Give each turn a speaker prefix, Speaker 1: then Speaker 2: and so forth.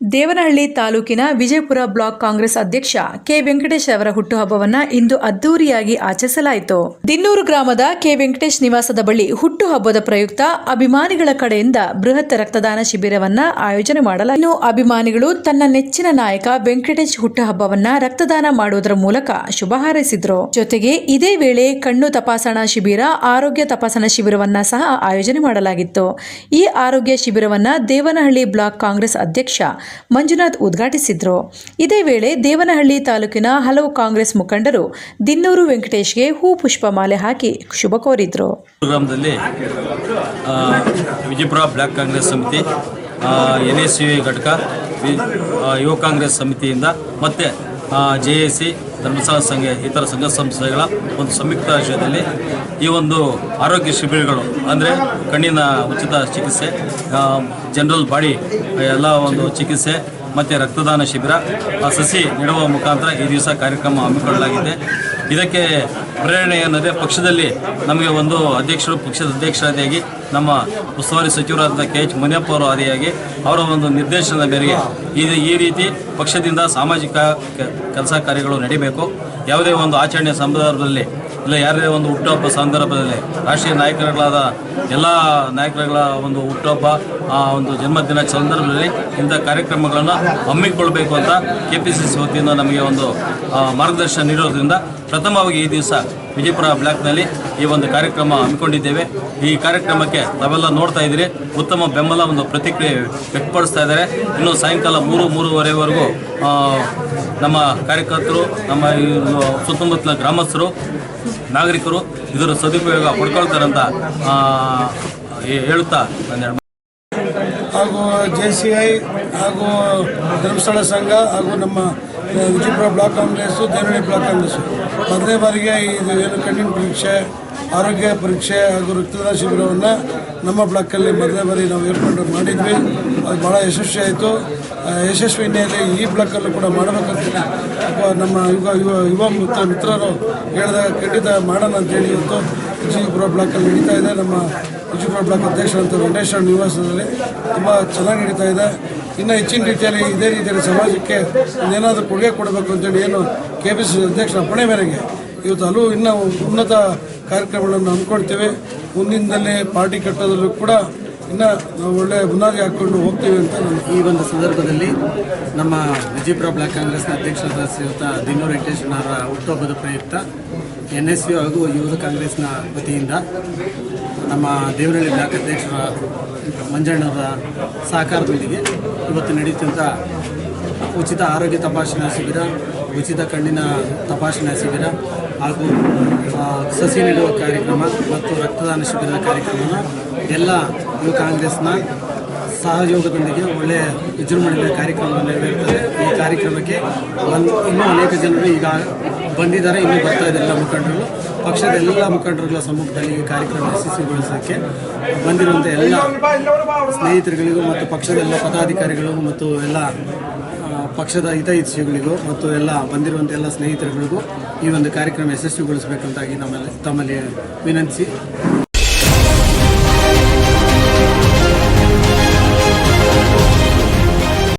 Speaker 1: ದೇವನಹಳ್ಳಿ ತಾಲೂಕಿನ ವಿಜಯಪುರ ಬ್ಲಾಕ್ ಕಾಂಗ್ರೆಸ್ ಅಧ್ಯಕ್ಷ ಕೆ ವೆಂಕಟೇಶ್ ಅವರ ಹುಟ್ಟುಹಬ್ಬವನ್ನ ಇಂದು ಅದ್ದೂರಿಯಾಗಿ ಆಚರಿಸಲಾಯಿತು. ದಿನ್ನೂರು ಗ್ರಾಮದ ಕೆ ವೆಂಕಟೇಶ್ ನಿವಾಸದ ಬಳಿ ಹುಟ್ಟುಹಬ್ಬದ ಪ್ರಯುಕ್ತ ಅಭಿಮಾನಿಗಳ ಕಡೆಯಿಂದ ಬೃಹತ್ ರಕ್ತದಾನ ಶಿಬಿರವನ್ನ ಆಯೋಜನೆ ಮಾಡಲಾಯಿತು. ಇನ್ನು ಅಭಿಮಾನಿಗಳು ತನ್ನ ನೆಚ್ಚಿನ ನಾಯಕ ವೆಂಕಟೇಶ್ ಹುಟ್ಟುಹಬ್ಬವನ್ನ ರಕ್ತದಾನ ಮಾಡುವುದರ ಮೂಲಕ ಶುಭ ಹಾರೈಸಿದ್ರು. ಜೊತೆಗೆ ಇದೇ ವೇಳೆ ಕಣ್ಣು ತಪಾಸಣಾ ಶಿಬಿರ, ಆರೋಗ್ಯ ತಪಾಸಣಾ ಶಿಬಿರವನ್ನ ಸಹ ಆಯೋಜನೆ ಮಾಡಲಾಗಿತ್ತು. ಈ ಆರೋಗ್ಯ ಶಿಬಿರವನ್ನ ದೇವನಹಳ್ಳಿ ಬ್ಲಾಕ್ ಕಾಂಗ್ರೆಸ್ ಅಧ್ಯಕ್ಷ ಮಂಜುನಾಥ್ ಉದ್ಘಾಟಿಸಿದರು. ಇದೇ ವೇಳೆ ದೇವನಹಳ್ಳಿ ತಾಲೂಕಿನ ಹಲವು ಕಾಂಗ್ರೆಸ್ ಮುಖಂಡರು ದಿನ್ನೂರು ವೆಂಕಟೇಶ್ಗೆ ಹೂ ಪುಷ್ಪ ಮಾಲೆ ಹಾಕಿ ಶುಭ ಕೋರಿದರು.
Speaker 2: ವಿಜಯಪುರ ಬ್ಲಾಕ್ ಕಾಂಗ್ರೆಸ್ ಸಮಿತಿ ಎನ್ ಎಸ್ ಘಟಕ ಯುವ ಕಾಂಗ್ರೆಸ್ ಸಮಿತಿಯಿಂದ ಮತ್ತು ಜೆ ಎ ಸಿ ಧರ್ಮಸ್ಥಳ ಸಂಘ ಇತರ ಸಂಘ ಸಂಸ್ಥೆಗಳ ಒಂದು ಸಂಯುಕ್ತ ಆಶ್ರಯದಲ್ಲಿ ಈ ಒಂದು ಆರೋಗ್ಯ ಶಿಬಿರಗಳು ಅಂದರೆ ಕಣ್ಣಿನ ಉಚಿತ ಚಿಕಿತ್ಸೆ ಜನರಲ್ ಬಾಡಿ ಎಲ್ಲ ಒಂದು ಚಿಕಿತ್ಸೆ ಮತ್ತು ರಕ್ತದಾನ ಶಿಬಿರ ಆ, ಸಸಿ ನೆಡುವ ಮುಖಾಂತರ ಈ ದಿವಸ ಕಾರ್ಯಕ್ರಮ ಹಮ್ಮಿಕೊಳ್ಳಲಾಗಿದೆ. ಇದಕ್ಕೆ ಪ್ರೇರಣೆ ಏನಿದೆ ಪಕ್ಷದಲ್ಲಿ ನಮಗೆ ಒಂದು ಅಧ್ಯಕ್ಷರು, ಪಕ್ಷದ ಅಧ್ಯಕ್ಷರಾದಿಯಾಗಿ ನಮ್ಮ ಉಸ್ತುವಾರಿ ಸಚಿವರಾದ ಕೆ ಎಚ್ ಮುನಿಯಪ್ಪ ಅವರು ಆದಿಯಾಗಿ ಅವರ ಒಂದು ನಿರ್ದೇಶನದ ಮೇರೆಗೆ ಇದು ಈ ರೀತಿ ಪಕ್ಷದಿಂದ ಸಾಮಾಜಿಕ ಕೆಲಸ ಕಾರ್ಯಗಳು ನಡೀಬೇಕು. ಯಾವುದೇ ಒಂದು ಆಚರಣೆ ಸಂದರ್ಭದಲ್ಲಿ ಇಲ್ಲ ಯಾರೇ ಒಂದು ಹುಟ್ಟುಹಬ್ಬ ಸಂದರ್ಭದಲ್ಲಿ ರಾಷ್ಟ್ರೀಯ ನಾಯಕರುಗಳಾದ ಎಲ್ಲ ನಾಯಕರುಗಳ ಒಂದು ಹುಟ್ಟುಹಬ್ಬ, ಆ ಒಂದು ಜನ್ಮದಿನ ಸಂದರ್ಭದಲ್ಲಿ ಇಂಥ ಕಾರ್ಯಕ್ರಮಗಳನ್ನು ಹಮ್ಮಿಕೊಳ್ಬೇಕು ಅಂತ ಕೆ ಪಿ ಸಿ ಸಿ ವತಿಯಿಂದ ನಮಗೆ ಒಂದು ಮಾರ್ಗದರ್ಶನ ನೀಡೋದ್ರಿಂದ ಪ್ರಥಮವಾಗಿ ಈ ದಿವಸ ವಿಜಯಪುರ ಬ್ಲಾಕ್ನಲ್ಲಿ ಈ ಒಂದು ಕಾರ್ಯಕ್ರಮ ಹಮ್ಮಿಕೊಂಡಿದ್ದೇವೆ. ಈ ಕಾರ್ಯಕ್ರಮಕ್ಕೆ ತಾವೆಲ್ಲ ನೋಡ್ತಾ ಇದ್ದೀರಿ. ಉತ್ತಮ ಬೆಂಬಲ ಒಂದು ಪ್ರತಿಕ್ರಿಯೆ ವ್ಯಕ್ತಪಡಿಸ್ತಾ ಇದ್ದಾರೆ. ಇನ್ನು ಸಾಯಂಕಾಲ ಮೂರು, ಮೂರುವರೆವರೆಗೂ ನಮ್ಮ ಕಾರ್ಯಕರ್ತರು, ನಮ್ಮ ಸುತ್ತಮುತ್ತಲ ಗ್ರಾಮಸ್ಥರು, ನಾಗರಿಕರು ಇದರ ಸದುಪಯೋಗ ಪಡ್ಕೊಳ್ತಾರಂತ ಹೇಳುತ್ತಾ
Speaker 3: ಹಾಗೂ ಜೆ ಸಿ ಐ ಹಾಗೂ ಧರ್ಮಸ್ಥಳ ಸಂಘ ಹಾಗೂ ನಮ್ಮ Vijayapura block Congress Devanahalli block Congress ಮೊದಲನೇ ಬಾರಿಗೆ ಇದು ಏನು ಕಣ್ಣಿನ ಪರೀಕ್ಷೆ, ಆರೋಗ್ಯ ಪರೀಕ್ಷೆ ಹಾಗೂ ರಕ್ತದಾನ ಶಿಬಿರವನ್ನು ನಮ್ಮ ಬ್ಲಾಕಲ್ಲಿ ಮೊದಲನೇ ಬಾರಿ ನಾವು ಏರ್ಪಾಡು ಮಾಡಿದ್ವಿ. ಅದು ಭಾಳ ಯಶಸ್ವಿ ಆಯಿತು. ಯಶಸ್ವಿ ಹಿನ್ನೆಲೆ ಈ ಬ್ಲಾಕಲ್ಲೂ ಕೂಡ ಮಾಡಬೇಕಂತ ನಮ್ಮ ಯುವ ಯುವ ಯುವ ಮತ್ತು ಮಿತ್ರರು ಹೇಳಿದಾಗ ಖಂಡಿತ ಮಾಡೋಣ ಅಂತೇಳಿ ಇವತ್ತು ವಿಜಯಪುರ ಬ್ಲಾಕಲ್ಲಿ ನಡೀತಾ ಇದೆ. ನಮ್ಮ ವಿಜಯಪುರ ಬ್ಲಾಕ್ ಅಧ್ಯಕ್ಷರಂತ ವೆಂಕಟೇಶ್ವರ ನಿವಾಸದಲ್ಲಿ ತುಂಬ ಚೆನ್ನಾಗಿ ನಡೀತಾ ಇದೆ. ಇನ್ನು ಹೆಚ್ಚಿನ ರೀತಿಯಲ್ಲಿ ಇದೇ ರೀತಿಯಲ್ಲಿ ಸಮಾಜಕ್ಕೆ ಏನಾದರೂ ಕೊಡುಗೆ ಕೊಡಬೇಕು ಅಂತೇಳಿ ಏನು ಕೆ ಪಿ ಸಿ ಅಧ್ಯಕ್ಷರ ಅಪ್ಪಣೆ ಮೇರೆಗೆ ಇವತ್ತು ಹಲವು ಇನ್ನೂ ಉನ್ನತ ಕಾರ್ಯಕ್ರಮಗಳನ್ನು ಹಮ್ಮಿಕೊಳ್ತೇವೆ. ಮುಂದಿನದಲ್ಲಿ ಪಾರ್ಟಿ ಕಟ್ಟೋದಲ್ಲೂ ಕೂಡ ಇನ್ನೂ ನಾವು ಒಳ್ಳೆಯ ಬುನಾದಿ ಹಾಕ್ಕೊಂಡು ಹೋಗ್ತೀವಿ ಅಂತ
Speaker 4: ಈ ಒಂದು ಸಂದರ್ಭದಲ್ಲಿ ನಮ್ಮ ವಿಜಯಪುರ ಬ್ಲಾಕ್ ಕಾಂಗ್ರೆಸ್ನ ಅಧ್ಯಕ್ಷರಾದ ಶ್ರೀಯುತ ದಿನ್ನೂರು ವೆಂಕಟೇಶ್ವರ ಹುಟ್ಟುಹಬ್ಬದ ಪ್ರಯುಕ್ತ ಎನ್ ಎಸ್ ಯು ಹಾಗೂ ಯುವ ಕಾಂಗ್ರೆಸ್ನ ವತಿಯಿಂದ ನಮ್ಮ ದೇವರಳ್ಳಿ ಬ್ಲಾಕ್ ಅಧ್ಯಕ್ಷರ ಮಂಜಣ್ಣವರ ಸಹಕಾರದೊಂದಿಗೆ ಇವತ್ತು ನಡೆಯುತ್ತಿದ್ದ ಉಚಿತ ಆರೋಗ್ಯ ತಪಾಸಣಾ ಶಿಬಿರ ಉಚಿತ ಕಣ್ಣಿನ ತಪಾಸಣಾ ಶಿಬಿರ ಹಾಗೂ ಸಸಿ ನೀಡುವ ಕಾರ್ಯಕ್ರಮ ಮತ್ತು ರಕ್ತದಾನ ಶಿಬಿರದ ಕಾರ್ಯಕ್ರಮ ಎಲ್ಲ ಯುವ ಕಾಂಗ್ರೆಸ್ನ ಸಹಯೋಗದೊಂದಿಗೆ ಒಳ್ಳೆಯ ವಿಜೃಂಭಣೆಯ ಕಾರ್ಯಕ್ರಮ ನೆರವೇರುತ್ತದೆ ಈ ಕಾರ್ಯಕ್ರಮಕ್ಕೆ ಒಂದು, ಇನ್ನೂ ಅನೇಕ ಜನರು ಈಗ ಬಂದಿದ್ದಾರೆ, ಇನ್ನೂ ಬರ್ತಾ ಇದ್ದಾರೆ ಎಲ್ಲ ಮುಖಂಡರು ಪಕ್ಷದ ಎಲ್ಲ ಮುಖಂಡರುಗಳ ಸಮ್ಮುಖದಲ್ಲಿ ಈ ಕಾರ್ಯಕ್ರಮ ಯಶಸ್ವಿಗೊಳಿಸೋಕ್ಕೆ ಬಂದಿರುವಂಥ ಎಲ್ಲ ಸ್ನೇಹಿತರುಗಳಿಗೂ ಮತ್ತು ಪಕ್ಷದ ಎಲ್ಲ ಪದಾಧಿಕಾರಿಗಳಿಗೂ ಮತ್ತು ಎಲ್ಲ ಪಕ್ಷದ ಹಿತೈಷಿಗಳಿಗೂ ಮತ್ತು ಎಲ್ಲ ಬಂದಿರುವಂಥ ಎಲ್ಲ ಸ್ನೇಹಿತರುಗಳಿಗೂ ಈ ಒಂದು ಕಾರ್ಯಕ್ರಮ ಯಶಸ್ವಿಗೊಳಿಸಬೇಕಂತಾಗಿ ನಮ್ಮಲ್ಲಿ ತಮ್ಮಲ್ಲಿ ವಿನಂತಿಸಿ